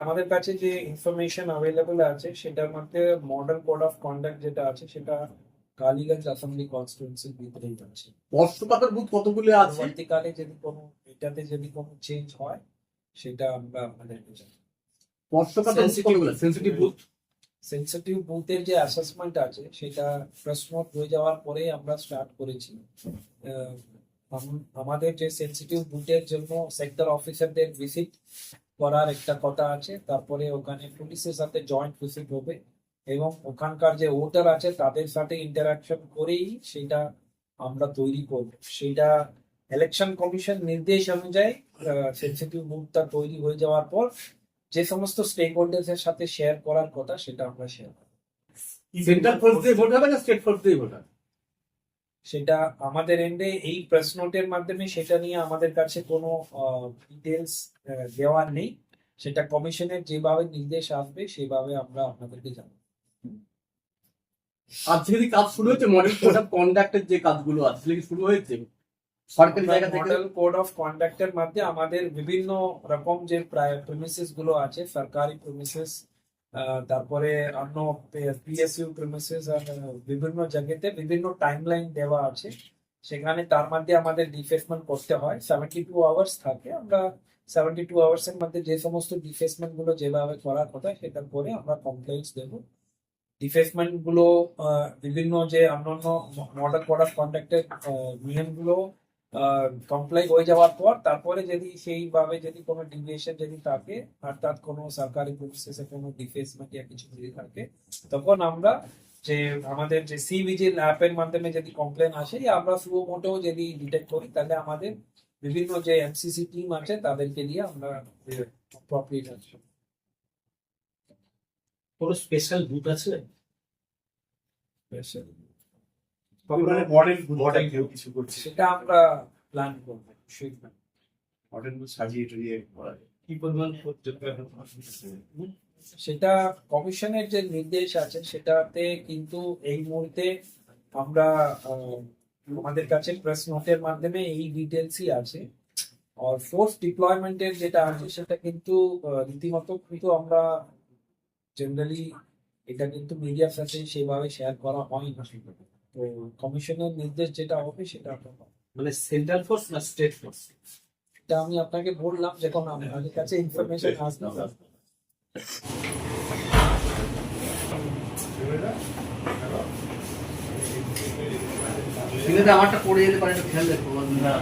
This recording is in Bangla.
আমাদের কাছে যে ইনফরমেশন অ্যাভেলেবল আছে সেটার মধ্যে মডেল কোড অফ কন্ডাক্ট যেটা আছে সেটা কালীগঞ্জ অ্যাসেম্বলি কনস্টিটুয়েন্সির ভিতরেই আছে। পক্ষপাতের বুথ কতগুলো আছে? পরবর্তীকালে যদি কোনো এটাতে যদি কোনো চেঞ্জ হয় সেটা আমরা পক্ষপাতের বুথ কতগুলো? Sensitive booth. সেন্সিটিভ বুথের যে অ্যাসেসমেন্ট আছে সেটা প্রশ্ন হয়ে যাওয়ার পরে আমরা স্টার্ট করেছি। আমাদের যে সেন্সিটিভ বুথের জন্য সেক্টর অফিসারদের ভিজিট করার একটা কথা আছে। তারপরে ওখানে পুলিশের সাথে জয়েন্ট ভিজিট হবে এবং ওখানকার যে ভোটার আছে, তাদের সাথে ইন্টারাকশন করেই সেটা আমরা তৈরি করব। সেটা ইলেকশন কমিশন নির্দেশ অনুযায়ী সেন্সিটিভ বুথটা তৈরি হয়ে যাওয়ার পর যে সমস্ত স্টেক হোল্ডার্সের সাথে শেয়ার করার কথা সেটা আমরা শেয়ার করব। সেন্ট্রাল ফোর্স দিয়ে ভোট হবে না স্টেট ফোর্স দিয়ে ভোট হবে? সেটা আমাদের এন্ডে এই প্রেস নোটের মাধ্যমে সেটা নিয়ে আমাদের কাছে কোনো ডিটেলস দেওয়ার নেই। সেটা কমিশনের যেভাবে নির্দেশ আসবে সেভাবে আমরা আপনাদেরকে জানাব। আজ থেকে কাজ শুরু হয়েছে মডেল কোড অফ কন্ডাক্টের যে কাজগুলো আছে সেগুলো শুরু হয়েছে? সরকারি জায়গা থেকে? মডেল কোড অফ কন্ডাক্টের মধ্যে আমাদের বিভিন্ন রকম যে প্রেমিসেসগুলো আছে সরকারি প্রেমিসেস তারপরে অন্য পিএসইউ প্রেমিসেস বিভিন্ন জায়গাতে বিভিন্ন টাইমলাইন দেওয়া আছে। সেখানে তার মধ্যে আমাদের ডিফেসমেন্ট করতে হয়। সেভেন্টি টু আওয়ার্স থাকে। আমরা সেভেন্টি টু আওয়ার্স এর মধ্যে যে সমস্ত ডিফেসমেন্টগুলো যেভাবে করার কথা সেটা করে আমরা কমপ্লেন্স দেবো। ডিফেসমেন্টগুলো বিভিন্ন যে অন্যান্য মডেল কোড অফ কন্ডাক্টের নিয়মগুলো কমপ্লাই হয়ে যাওয়ার পর তারপরে যদি সেইভাবে যদি কোনো ডিভিয়েশন যদি থাকে অর্থাৎ কোনো সরকারি প্রসেসে কোনো ডিফেসমেন্ট ইয়া কিছু যদি থাকে তখন আমরা যে আমাদের যে সি ভিজিল অ্যাপের মাধ্যমে যদি কমপ্লেন আসে আমরা সুও মোটেও যদি ডিটেক্ট করি তাহলে আমাদের বিভিন্ন যে এমসিসি টিম আছে তাদেরকে দিয়ে আমরা প্রপারলি কোনো স্পেশাল বুথ আছে? মানে মডেল মডেল কেউ কিছু করছে। সেটা আমরা প্ল্যান করব সেই মডেল সাজিয়ে টাজিয়ে। কি পরিমাণ সেটা কমিশনের যে নির্দেশ আছে সেটাতে কিন্তু এই মুহূর্তে আমরা আহ, আমাদের কাছে প্রেস নোটের মাধ্যমে এই ডিটেলসই আছে। আর ফোর্স ডিপ্লয়মেন্টের যেটা আছে সেটা কিন্তু রীতিমতো কিন্তু আমরা জেনারেলি এটা কিন্তু মিডিয়ার সাথে সেভাবে শেয়ার করা হয় না কমিশনের নির্দেশ যেটা হবে সেটা মানে সেন্ট্রাল ফোর্স না স্টেট ফোর্স এটা আমি আপনাকে বললাম যখন আমার কাছে ইনফরমেশন আসবে। ঠিক আছে আমারটা পড়ে যেতে খেয়াল রাখব না।